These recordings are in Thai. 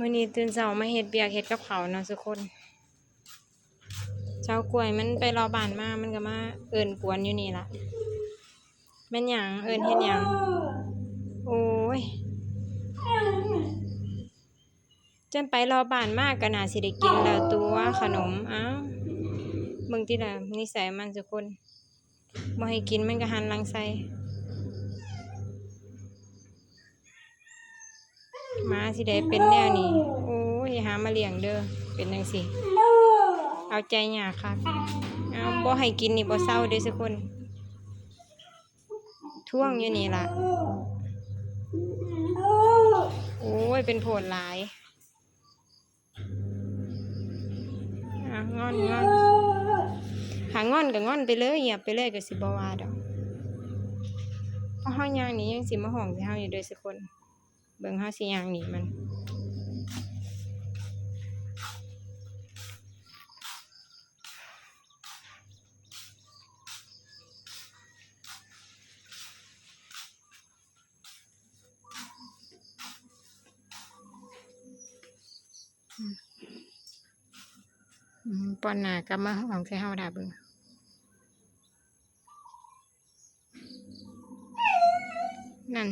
มื่อนี้ตื่นเช้ามาเฮ็ดเบียกเฮ็ดกับเขาเนาะทุกคนเช้ากล้วยมันไปรอบานมา มันก็มาเอิ้นกวนอยู่นี่ละม่นหยังเอิ้นเฮ็ดหยังโอ้ยจนไปรอบานมากก็น่าสิได้กินแล้วตัวขนมอ้าเบิ่งติล่ะนิสัยมันทุกคนบ่ให้กินมันก็หันหลังใส่ หมาสิได้เป็นแนวนี้โอ้ยหามาเลี้ยงเด้อเป็นจังซี่เอาใจยากคักเอาบ่ให้กินนี่บ่เศร้าเด้อสักคนท่วงอยู่นี่ล่ะโอ้ยเป็นโผดหลายอะงอนงอนหางอนก็งอนไปเลยเงียบไปเลยก็สิบวาดอกเพราะเฮาย่างนี้ยังสิมาห้องใส่เฮาอยู่เด้อสักคน เบิ่งเฮาสิย่างนี่มันอืมปอนหน้ากลับมาห้องใส่เฮาดาเบิ่งนั่น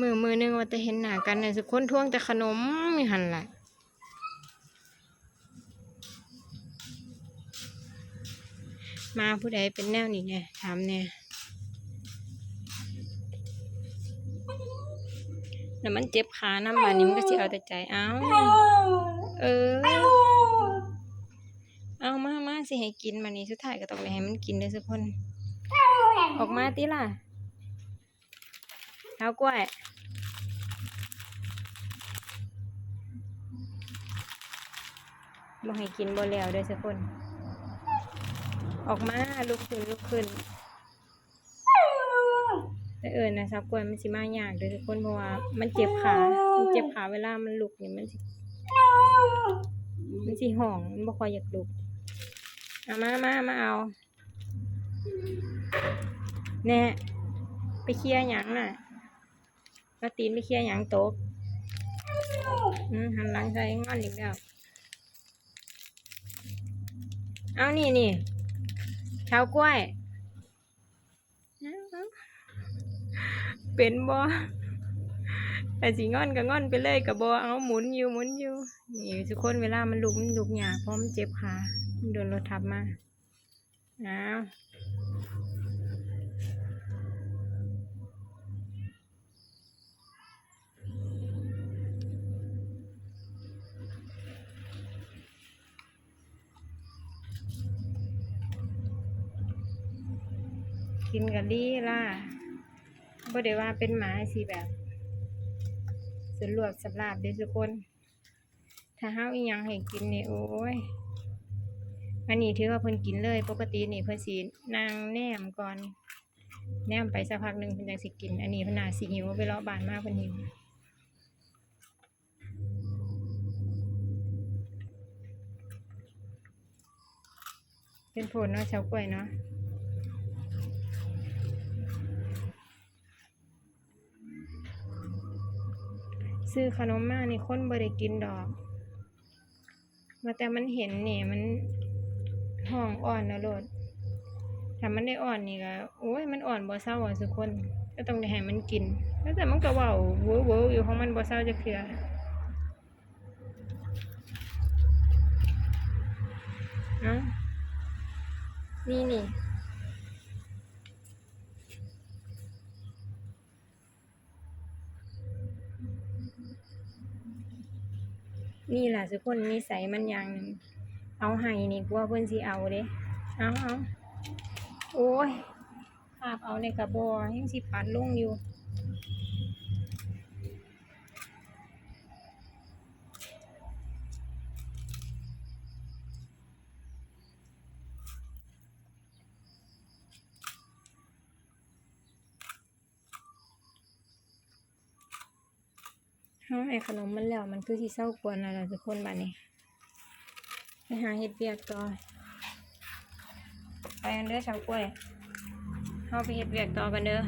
มือมือหนึงว่าจะเห็นหน้ากันเนี่ยสุคนท่วงแต่ขนมมีหันแหละมาผู้ใดเป็นแนวนี้เนี่ยถามเนี่ยแล้วมันเจ็บขาน้ำบานนี้มันก็สิเอาแต่ใจเอาเออ เอามามาสิให้กินมานี่สุดท้ายก็ต้องได้ให้มันกินเด้อทุกคน ออกมาติล่ะ เท้ากล้วย บ่ให้กินบ่แล้วเด้อสักคน ออกมาลุกขึ้นลุกขึ้นแต่เอิญนะสักกล้วยมันสิมายากเด้อทุกคนเพราะว่ามันเจ็บขา มันเจ็บขาเวลามันลุกเนี่ยมันสิมันสิห่องมันบ่ค่อยอยากลุกเอามามามาเอาแน่ไปเคลียร์หยังน่ะ แล้วตีนไปเคลียร์หยังโต๊ะอืมหันหลังใส่งอนอีกแล้ว เอานี่นี่เช้ากล้วยเอาเอาเป็นบ่แต่สิงอนก็งอนไปเลยกับบ่เอาหมุนอยู่หมุนอยู่ นี่ทุกคนเวลามันลุกมันลุกยาเพราะมันเจ็บขาโดนรถทับมาเอา กินกันดีล่ะบ่ได้ว่าเป็นหมาสิแบบสรวบสำราบเด้อทุกคน ถ้าเฮาอีหยังให้กินนี่โอ้ยอันนี้ถือว่าเพิ่นกินเลย ปกตินี่เพิ่นสินั่งแนมก่อน แนมไปสักพักหนึ่งเพิ่นจังสิกิน อันนี้เพิ่นน่าสิหิวไปเลาะบานมาเพิ่นหิวเป็นผลเนาะเฉากล้วยเนาะ ซื้อขนมมานี่คนบ่ได้กินดอกว่าแต่มันเห็นนี่มันห้องอ่อนนะโลดถ้ามันได้อ่อนนี่ก็โอ้ยมันอ่อนบ่เศร้าอะทุกคน ก็ต้องได้ให้มันกิน แล้วแต่มันก็เว้าเว้อเว้ออยู่ของมันบ่เศร้าจักเทื่อเอ้านี่นี่ นี่แหละทุกคนนิสัยมันอย่างหนึ่งเอาให้นี่กลัวเพิ่นสิเอาเด้เอาเอาโอ้ยภาพเอาในกระบอกยังสิปัดลงอยู่ เฮาไอ้ขนมมันแล้วมันคือสิเศร้ากวนแล้วล่ะทุกคนบ้านี้ ไปหาเห็ดเบียกต่อ ไปกันเด้อชาวกล้วยเฮาไปเห็ดเบียกต่อกันเด้อ